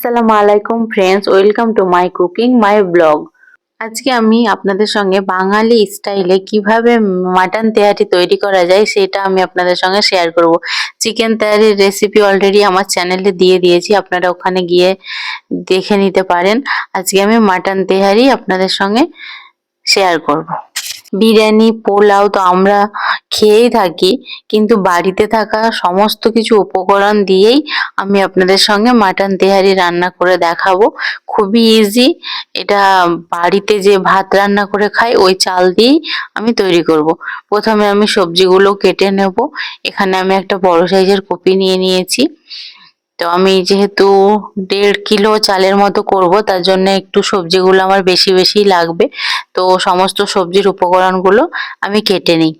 আসসালামু আলাইকুম friends welcome to my cooking my blog আজকে আমি আপনাদের সঙ্গে বাঙালি স্টাইলে কীভাবে মাটন তেহারি তৈরি করা যায় সেটা আমি আপনাদের সঙ্গে শেয়ার করব। চিকেন তেহারির রেসিপি অলরেডি আমার চ্যানেলে দিয়ে দিয়েছি, আপনারা ওখানে গিয়ে দেখে নিতে পারেন। আজকে আমি মাটন তেহারি আপনাদের সঙ্গে শেয়ার করব। বিরিয়ানি, পোলাও তো আমরা খেয়েই থাকি, কিন্তু বাড়িতে থাকা সমস্ত কিছু উপকরণ দিয়েই আমি আপনাদের সঙ্গে মাটন তেহারি রান্না করে দেখাবো। খুবই ইজি এটা বাড়িতে যে ভাত রান্না করে খাই, ওই চাল দিয়েই আমি তৈরি করব। প্রথমে আমি সবজিগুলো কেটে নেব। এখানে আমি একটা বড় সাইজের কপি নিয়ে নিয়েছি। তো আমি যেহেতু দেড় কিলো চালের মতো করব, তার জন্য একটু সবজিগুলো আমার বেশি বেশি লাগবে। তো সমস্ত সবজির উপকরণগুলো আমি কেটে নিই।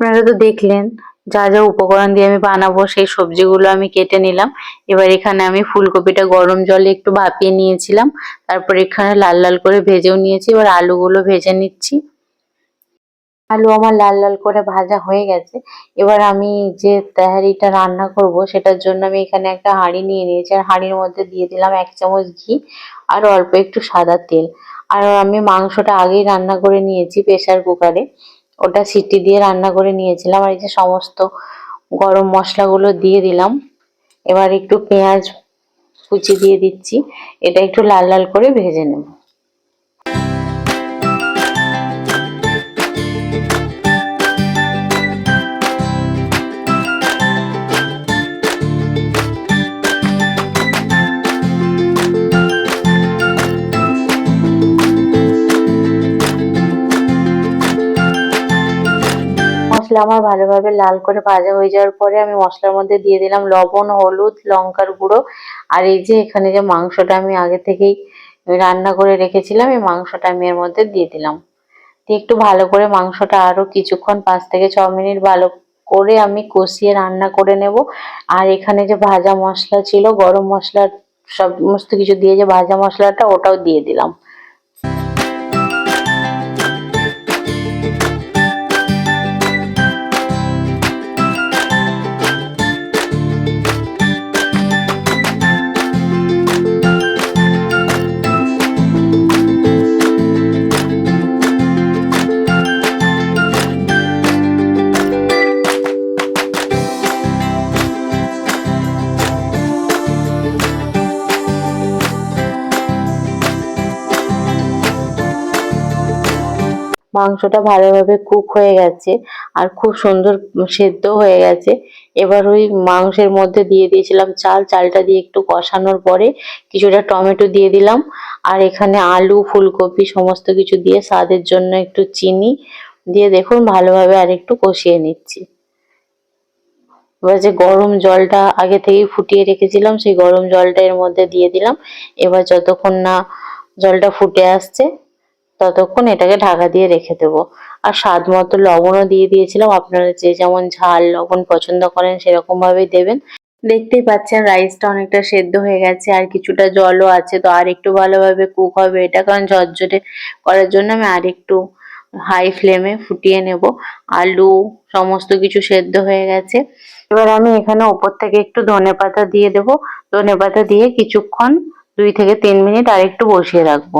আপনারা তো দেখলেন, যা যা উপকরণ দিয়ে আমি বানাবো সেই সবজিগুলো আমি কেটে নিলাম। এবার এখানে আমি ফুলকপিটা গরম জলে একটু ভাপিয়ে নিয়েছিলাম। তারপর এখানে লাল লাল করে ভেজেও নিয়েছি। এবার আলুগুলো ভেজে নিচ্ছি। আলু আমার লাল লাল করে ভাজা হয়ে গেছে। এবার আমি যে তেহারিটা রান্না করব, সেটার জন্য আমি এখানে একটা হাঁড়ি নিয়ে নিয়েছি। আর হাঁড়ির মধ্যে দিয়ে দিলাম এক চামচ ঘি আর অল্প একটু সাদা তেল। আর আমি মাংসটা আগেই রান্না করে নিয়েছি প্রেসার কুকারে। ওটা সিটি দিয়ে রান্না করে নিয়েছিলাম আর এই যে সমস্ত গরম মশলাগুলো দিয়ে দিলাম। এবার একটু পেঁয়াজ কুচি দিয়ে দিচ্ছি। এটা একটু লাল লাল করে ভেজে নেব। মশলা আমার ভালোভাবে লাল করে ভাজা হয়ে যাওয়ার পরে আমি মশলার মধ্যে দিয়ে দিলাম লবণ, হলুদ, লঙ্কার গুঁড়ো। আর এই যে এখানে যে মাংসটা আমি আগে থেকেই রান্না করে রেখেছিলাম, এই মাংসটা আমি এর মধ্যে দিয়ে দিলাম। দিয়ে একটু ভালো করে মাংসটা আরও কিছুক্ষণ পাঁচ থেকে ছ মিনিট ভালো করে আমি কষিয়ে রান্না করে নেব। আর এখানে যে ভাজা মশলা ছিল, গরম মশলা সমস্ত কিছু দিয়ে যে ভাজা মশলাটা, ওটাও দিয়ে দিলাম। মাংসটা ভালোভাবে কুক হয়ে গেছে আর খুব সুন্দর সেদ্ধ হয়ে গেছে। এবার ওই মাংসের মধ্যে দিয়ে দিয়েছিলাম চাল, চালটা দিয়ে একটু কষানোর পরে কিছুটা টমেটো দিয়ে দিলাম। আর এখানে আলু, ফুলকপি সমস্ত কিছু দিয়ে স্বাদের জন্য একটু চিনি দিয়ে দেখুন ভালোভাবে আর একটু কষিয়ে নিচ্ছি। এবার যে গরম জলটা আগে থেকেই ফুটিয়ে রেখেছিলাম, সেই গরম জলটা এর মধ্যে দিয়ে দিলাম। এবার যতক্ষণ না জলটা ফুটে আসছে ততক্ষণ এটাকে ঢাকা দিয়ে রেখে দেবো। আর স্বাদ মতো লবণও দিয়ে দিয়েছিলাম। আপনারা যে যেমন ঝাল, লবণ পছন্দ করেন সেরকম ভাবেই দেবেন। দেখতেই পাচ্ছেন রাইসটা অনেকটা সেদ্ধ হয়ে গেছে আর কিছুটা জলও আছে। তো আর একটু ভালোভাবে কুক হবে এটা, কারণ ঝরঝরে করার জন্য আমি আর একটু হাই ফ্লেমে ফুটিয়ে নেব। আলু, সমস্ত কিছু সেদ্ধ হয়ে গেছে। এবার আমি এখানে ওপর থেকে একটু ধনে পাতা দিয়ে দেবো। ধনে পাতা দিয়ে কিছুক্ষণ দুই থেকে তিন মিনিট আর একটু বসিয়ে রাখব।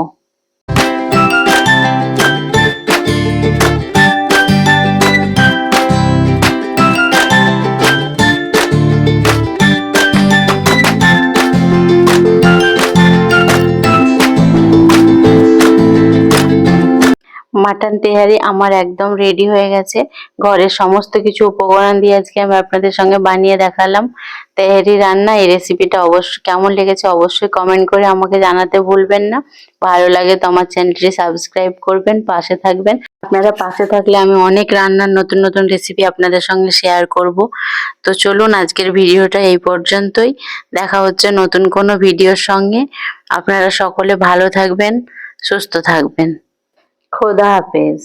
মাটন তেহারি আমার একদম রেডি হয়ে গেছে। ঘরের সমস্ত কিছু উপকরণ দিয়ে আজকে আমি আপনাদের সঙ্গে বানিয়ে দেখালাম। তেহারি রান্না, এই রেসিপিটা অবশ্যই কেমন লেগেছে অবশ্যই কমেন্ট করে আমাকে জানাতে ভুলবেন না। ভালো লাগে তো আমার চ্যানেলটি সাবস্ক্রাইব করবেন, পাশে থাকবেন। আপনারা পাশে থাকলে আমি অনেক রান্নার নতুন নতুন রেসিপি আপনাদের সঙ্গে শেয়ার করব। তো চলুন আজকের ভিডিওটা এই পর্যন্তই। দেখা হচ্ছে নতুন কোনো ভিডিওর সঙ্গে। আপনারা সকলে ভালো থাকবেন, সুস্থ থাকবেন। খোদা হাফেজ।